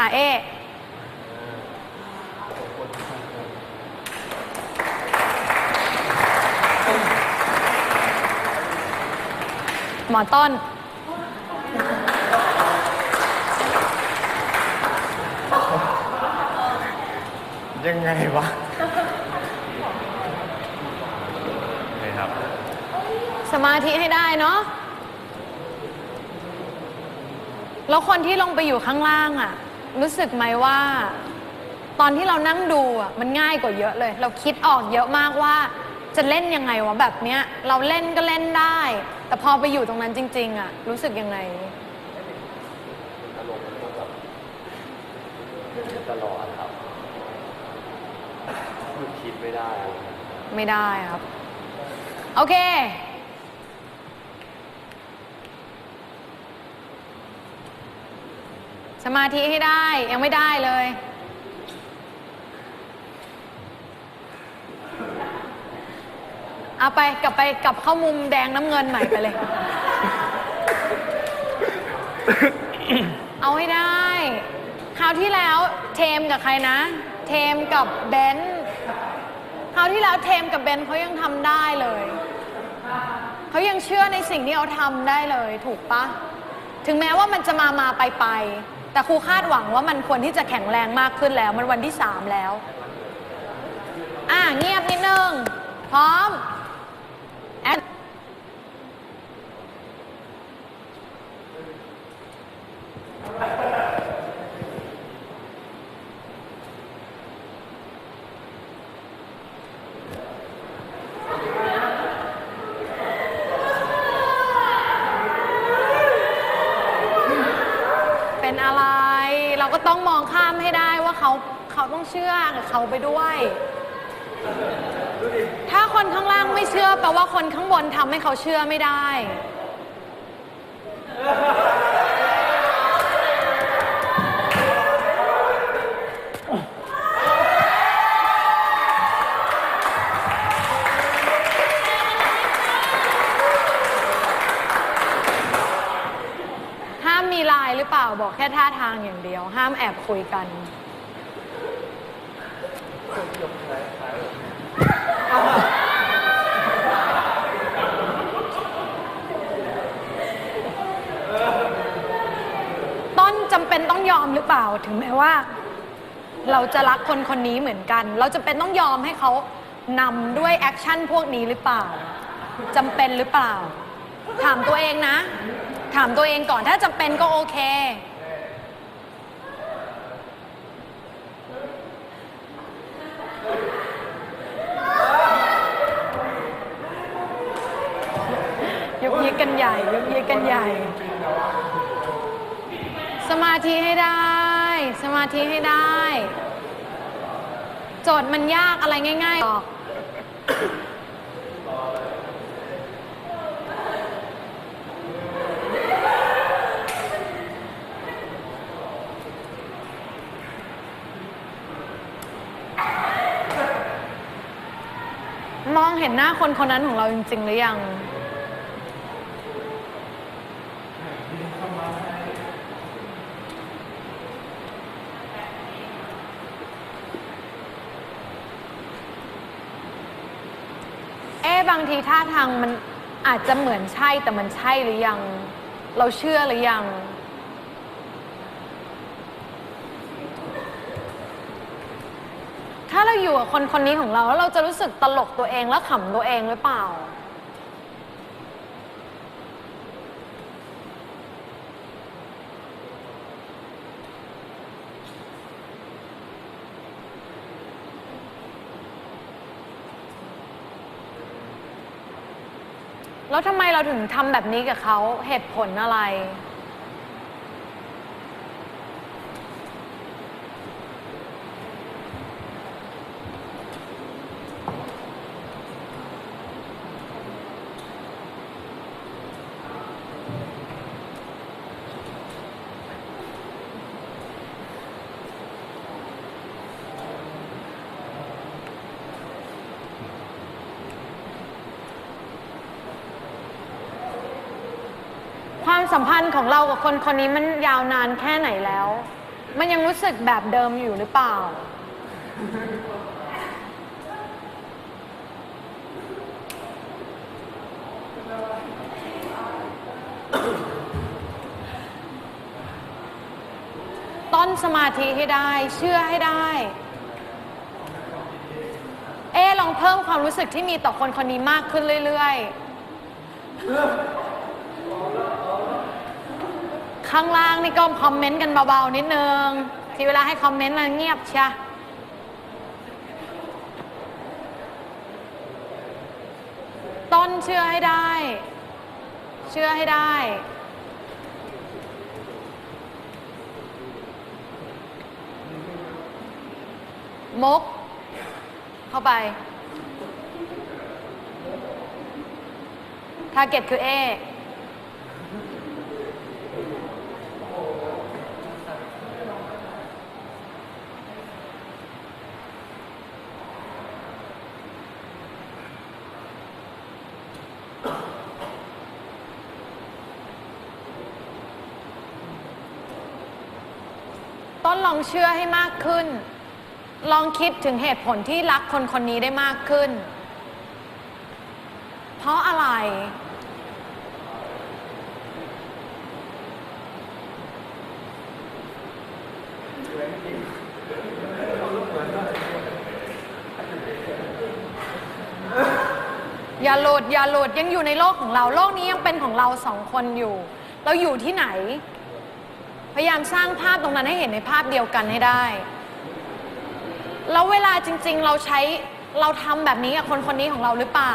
อะเอหมอต้น ยังไงวะนี่ครับ สมาธิให้ได้เนาะ แล้วคนที่ลงไปอยู่ข้างล่างอะ่ะ รู้สึกไหมว่า ตอนที่เรานั่งดูอะมันง่ายกว่าเยอะเลย เราคิดออกเยอะมากว่า จะเล่นยังไงวะแบบเนี้ย เราเล่นก็เล่นได้ แต่พอไปอยู่ตรงนั้นจริง ๆ อะ รู้สึกยังไงตลอดครับหยุดคิดไม่ได้ ไม่ได้ครับ โอเค สมาธิให้ได้ยังไม่ได้เลย เอาไปกลับไปกลับเข้ามุมแดงน้ำเงินใหม่ไปเลย เอาให้ได้ คราวที่แล้วเทมกับใครนะ เทมกับเบนคราวที่แล้วเทมกับเบนเขายังทำได้เลย เขายังเชื่อในสิ่งที่เขาทำได้เลย ถูกปะถึงแม้ว่ามันจะมามาไปไป แต่ครูคาดหวังว่ามันควรที่จะแข็งแรงมากขึ้นแล้ว มันวันที่สามแล้ว อะเงียบนิดนึง พร้อมแอด เป็นอะไร เราก็ต้องมองข้ามให้ได้ว่าเขาเขาต้อง เขาไปด้วย ถ้าคนข้างล่างไม่เชื่อแปลว่าคนข้างบนทำให้เขาเชื่อไม่ได้ ห้ามมีไลน์หรือเปล่าบอกแค่ท่าทางอย่างเดียว ห้ามแอบคุยกัน ต้นจำเป็นต้องยอมหรือเปล่าถึงแม้ว่า เราจะรักคนคนนี้เหมือนกัน เราจะเป็นต้องยอมให้เขานำด้วยแอคชั่นพวกนี้หรือเปล่าจำเป็นหรือเปล่า ถามตัวเองนะ ถามตัวเองก่อนถ้าจำเป็นก็โอเค ยก ยกกันใหญ่ยกยีกกันใหญ่ สมาธิให้ได้ สมาธิให้ได้ โจทย์มันยากอะไรง่ายๆหรอกมองเห็นหน้าคนคนนั้นของเราจริง ๆ หรือยัง บางทีท่าทางมันอาจจะเหมือนใช่แต่มันใช่หรือยัง เราเชื่อหรือยัง ถ้าเราอยู่กับคนคนนี้ของเราแล้วเราจะรู้สึกตลกตัวเองและขำตัวเองหรือเปล่า แล้วทำไมเราถึงทำแบบนี้กับเขาเหตุผลอะไร สัมพันธ์ของเรากับคนคนนี้มันยาวนานแค่ไหนแล้ว มันยังรู้สึกแบบเดิมอยู่หรือเปล่า ต้นสมาธิให้ได้ เชื่อให้ได้ เอ๊ลองเพิ่มความรู้สึกที่มีต่อคนคนนี้มากขึ้นเรื่อย ๆ ข้างล่างนี่ก็คอมเมนต์กันเบาๆนิดนึง ที่เวลาให้คอมเมนต์มันเงียบชะต้นเชื่อให้ได้ เชื่อให้ได้มก เข้าไป ทาร์เก็ตคือเเชื่อให้มากขึ้น ลองคิดถึงเหตุผลที่รักคนคนนี้ได้มากขึ้น เพราะอะไร อย่าหลุดอย่าหลุดยังอยู่ในโลกของเรา โลกนี้ยังเป็นของเราสองคนอยู่ เราอยู่ที่ไหน พยายามสร้างภาพตรงนั้นให้เห็นในภาพเดียวกันให้ได้ แล้วเวลาจริง ๆ เราใช้เราทำแบบนี้กับคนคนนี้ของเราหรือเปล่า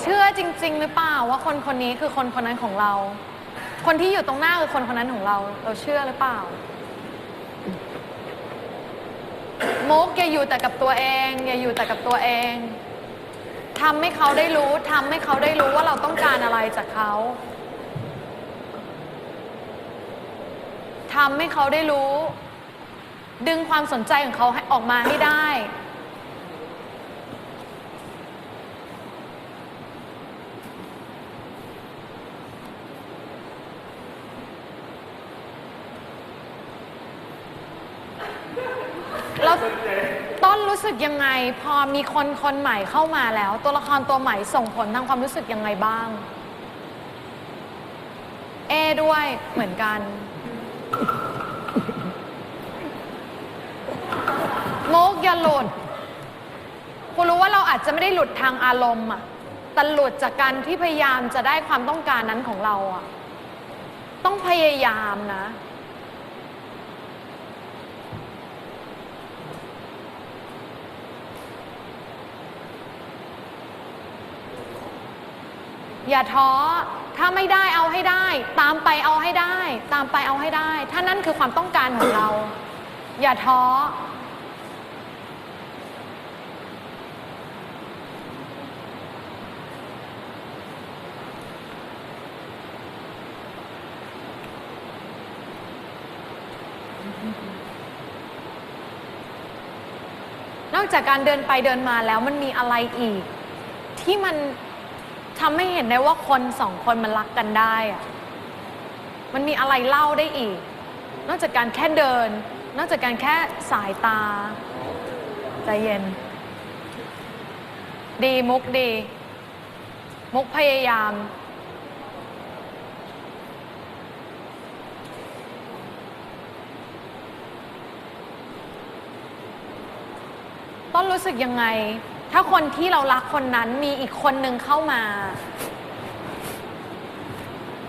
เชื่อจริง ๆ หรือเปล่าว่าคนคนนี้คือคนคนนั้นของเรา คนที่อยู่ตรงหน้าคือคนคนนั้นของเรา เราเชื่อหรือเปล่ามุกอย่าอยู่แต่กับตัวเอง อย่าอยู่แต่กับตัวเอง ทำให้เขาได้รู้ทำให้เขาได้รู้ว่าเราต้องการอะไรจากเขาทำให้เขาได้รู้ ดึงความสนใจของเขาให้ออกมาให้ได้แล้วต้น รู้สึกยังไง พอมีคนคนใหม่เข้ามาแล้ว ตัวละครตัวใหม่ส่งผลทางความรู้สึกยังไงบ้าง เอด้วยเหมือนกันโมกอย่าหลุดคุณรู้ว่าเราอาจจะไม่ได้หลุดทางอารมณ์อะแต่หลุดจากการที่พยายามจะได้ความต้องการนั้นของเราอะต้องพยายามนะ อย่าท้อ ถ้าไม่ได้เอาให้ได้ ตามไปเอาให้ได้ ตามไปเอาให้ได้ ถ้านั่นคือความต้องการของเรา อย่าท้อ นอกจากการเดินไปเดินมาแล้วมันมีอะไรอีก ที่มัน ทำให้เห็นได้ว่าคนสองคนมันรักกันได้อะมันมีอะไรเล่าได้อีก นอกจากการแค่เดิน นอกจากการแค่สายตา ใจเย็น ดีมุกดี มุกพยายาม ต้นรู้สึกยังไง ถ้าคนที่เรารักคนนั้นมีอีกคนหนึ่งเข้ามา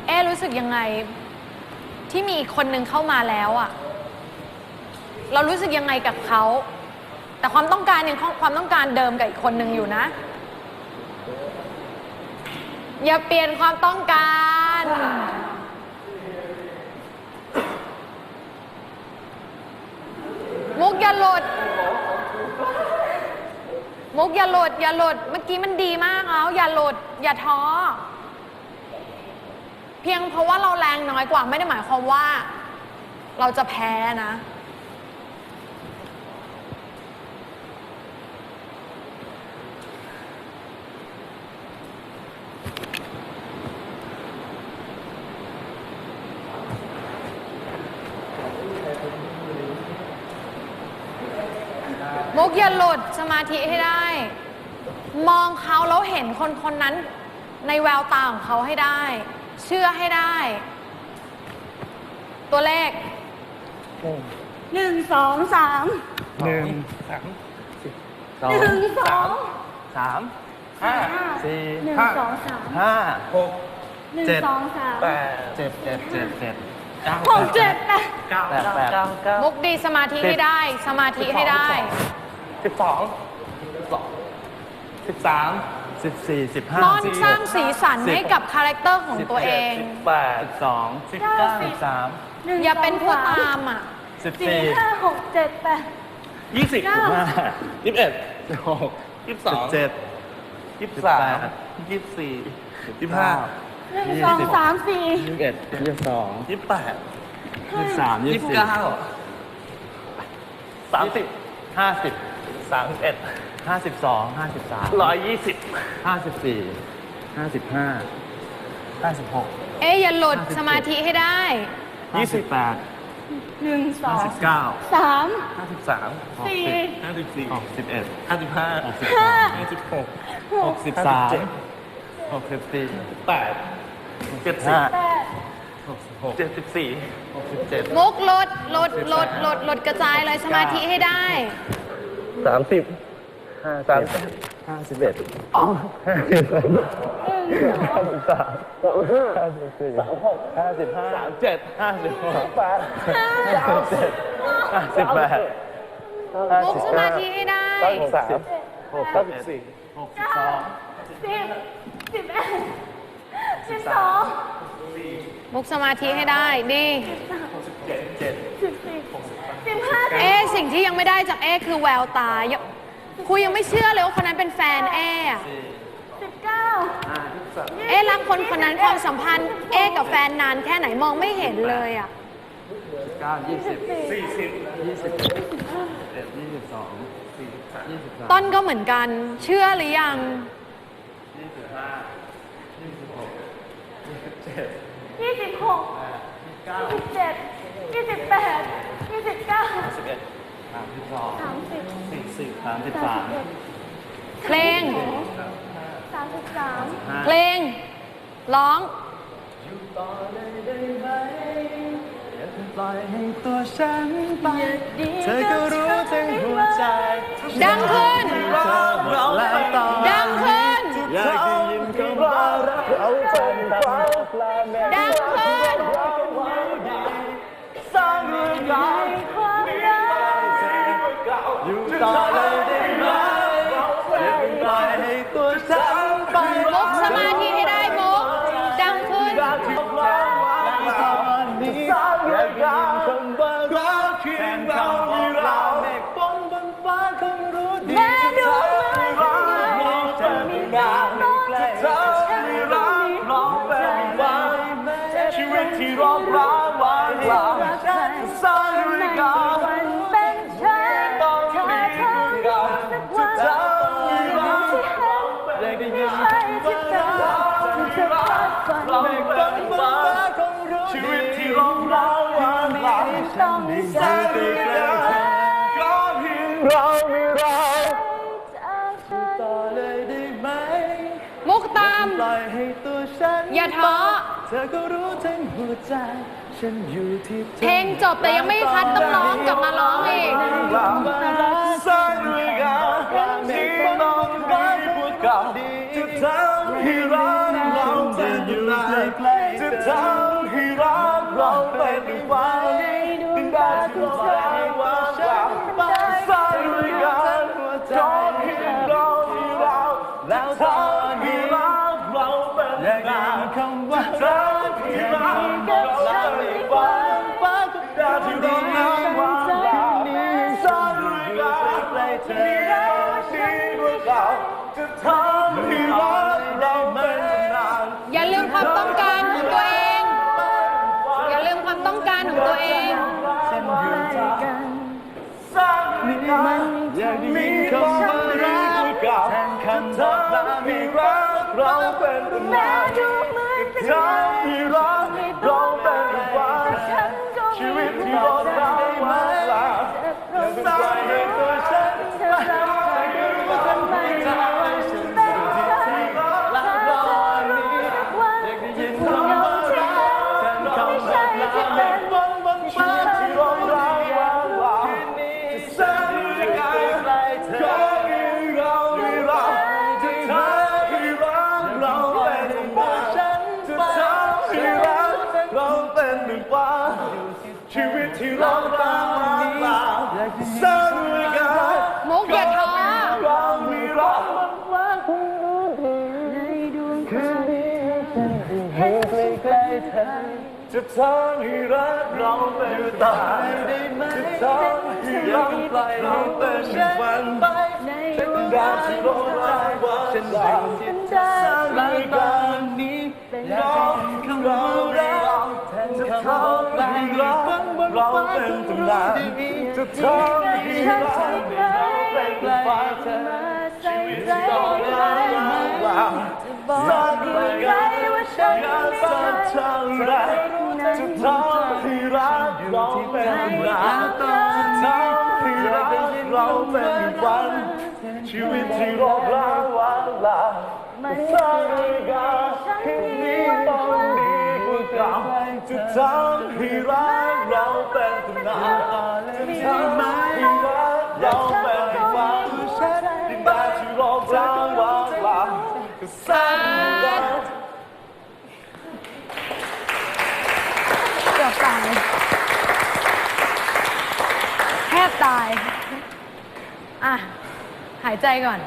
เอ๊รู้สึกยังไง ที่มีอีกคนหนึ่งเข้ามาแล้วอะเรารู้สึกยังไงกับเขา แต่ความต้องการยังความต้องการเดิมกับอีกคนหนึ่งอยู่นะ อย่าเปลี่ยนความต้องการ มุกอย่าหลุด มุกอย่าหลุดอย่าหลุดเมื่อกี้มันดีมากแล้วอย่าหลุดอย่าท้อ เพียงเพราะว่าเราแรงน้อยกว่าไม่ได้หมายความว่า เราจะแพ้นะ มุกอย่าหลุดสมาธิให้ได้ มองเขาแล้วเห็นคนคนนั้น ในแววตาของเขาให้ได้ เชื่อให้ได้ ตัวเลขหนึ่งสองสามหนึ่งสามสองหนึ่งสองสามห้าสี่หนึ่งห้าสองสามห้าหกหนึ่งเจ็ดสองสามแปดเจ็ดเจ็ดเจ็ดเจ็ดเก้าหกเจ็ดแปดเก้าแปดเก้าแปดเก้าเก้ามุกดีสมาธิให้ได้ สมาธิให้ได้ สิบสองสิบสองสิบสามสิบสี่สิบห้าม่อนสร้างสีสันให้กับคาแรคเตอร์ของตัวเองสิบแปดสิบสองสิบเก้าสิบสามหนึ่งอย่าเป็นผู้สงตามอะสิบสี่สี่ห้าหกเจ็ดแปดยี่สิบเก้าห้ายี่สิบเอ็ดสิบหกยี่สิบสสิอบงเจ็ดยี่สิบสามยี่สิบสี่ยี่สิบห้าหนึ่งสองสามสี่ยี่สิบเอ็ดยี่สิบสองยี่สิบแปดยี่สิบสามยี่ยี่สิสิบบสี่เก้าสามสิบห้าสิบ สามสิบเอ็ดห้าสิบสองห้าสิบสามร้อยยี่สิบห้าสิบสี่ห้าสิบห้าห้าสิบหกเอ๊ยอย่าหลุดสมาธิให้ได้ยี่สิบแปดหนึ่งสอห้างสิบเก้าสามห้าสิบสามหกสี่สิบห้าสิบสี่หกสิบเอ็ดห้าสิบห้าหกสิบห้าห้าสิบหกหกสิบสามหกสิบสี่แปดเจ็ดสิบห้าแปดหกสิบหกเจ็ดสิบสี่หกสิบเจ็ด มุกหลุดหลุดหลุดหลุดหลุดกระจายเลยสมาธิให้ได้ สามสิบห้าสามสิสิบบห้าสิบเอ็ดห้าสิบสามห้าสิบสามห้าสิบสี่ห้าสิบห้าสามเจ็ดห้าสิบหกแปดห้าสิบเจ็ดห้าสิบแปดห้ามุกสิบสเก้ามาธิให้ได้เก้าสิบสามหกเก้าสิบสี่หกสิบสองสิบสิบเอ็ดสิบสองมุกสมาธิให้ได้ ดีสิบสี่สิบห้า เอ๊ะสิ่งที่ยังไม่ได้จากเอ๊ะคือแววตายังคุยยังไม่เชื่อเลยว่าคนนั้นเป็นแฟนเอ๊ะอะสิบเก้าเอ๊ะรักคนคนนั้นความสัมพันธ์ เอ๊ะกับแฟนนานแค่ไหนมองไม่เห็นเลยอะเก้ายี่สิบสี่สิบยี่สิบเอ็ดยี่สิบสองยี่สิบสามต้นก็เหมือนกัน เชื่อหรือยัง ยี่สิบห้ายี่สิบหกยี่สิบเจ็ดยี่สิบหกยี่สิบเจ็ดยี่สิบแปดยี่ สิบเก้าสิบเอ็ดสามสิบสองสามสิบสี่สิบสามสิบสาสามมสิบเอ็ดเพลงสามสิบสามห้าเพลง ร้องปล่อยให้ตัวฉันไปเธอก็รู้ทั้งหัวใจ ดังขึ้นเราแล้วตอนดังขึ้นอยากได้ยินคำว่ารักเราเป็นฟ้าแลแม่ กอยู่ต่อเล เราเป็นคนบ้าคงรู้ชีวิตที่ร้องร้าววางเปล่าต้องสร้างเรื่องราวก็เพียงเรามีเราจากฉันต่อเลยได้ไหมมุกตามปล่อยให้ตัวฉันอย่าท้อเธอก็รู้ทั้งหัวใจฉันอยู่ที่เธอเพลงจบแต่ยังไม่คัดต้องร้องกลับมาร้องอีกสร้างเรื่องราวที่ต้องได้พวกเก่าจะ ทำให้รักเราเป็นอยู่ใกล้จะทำให้รักเราเป็นไป เราเป็นนแม้านดูเหมือนเป็นทำให้รักเราเป็นวันฉันชีวิตที่รอนราววาลาอย่าเป็นปล่อยให้ตัวฉัน ทำให้รักเราเป็นตายได้ไหมจะทำให้รักเราเป็นฝันไปในดวงดาวที่โรยรายวาฉันได้ฉันได้สร้างรายการนี้น้องของเราเราจะทำให้รักเราเป็นตำนานจะทำให้รักเราเป็นฝันเธอมาใส่ชีวิตใจที่เราได้ไหม บอกสร้างกี่รายไรการว่าฉันยากไม่สร้าดเท่าไรจะทำให้รักเราเป็นตำนาจะทำให้รักเราเป็นฝัน ชีวิตที่รอบล้างวางลาสร้างรายการคืนนี้ต้องดีกว่าเก่าจะทำให้รักเราเป็นตำนานจะทำ สร้างรายการเกือบตายแทบตาย อะ หายใจก่อน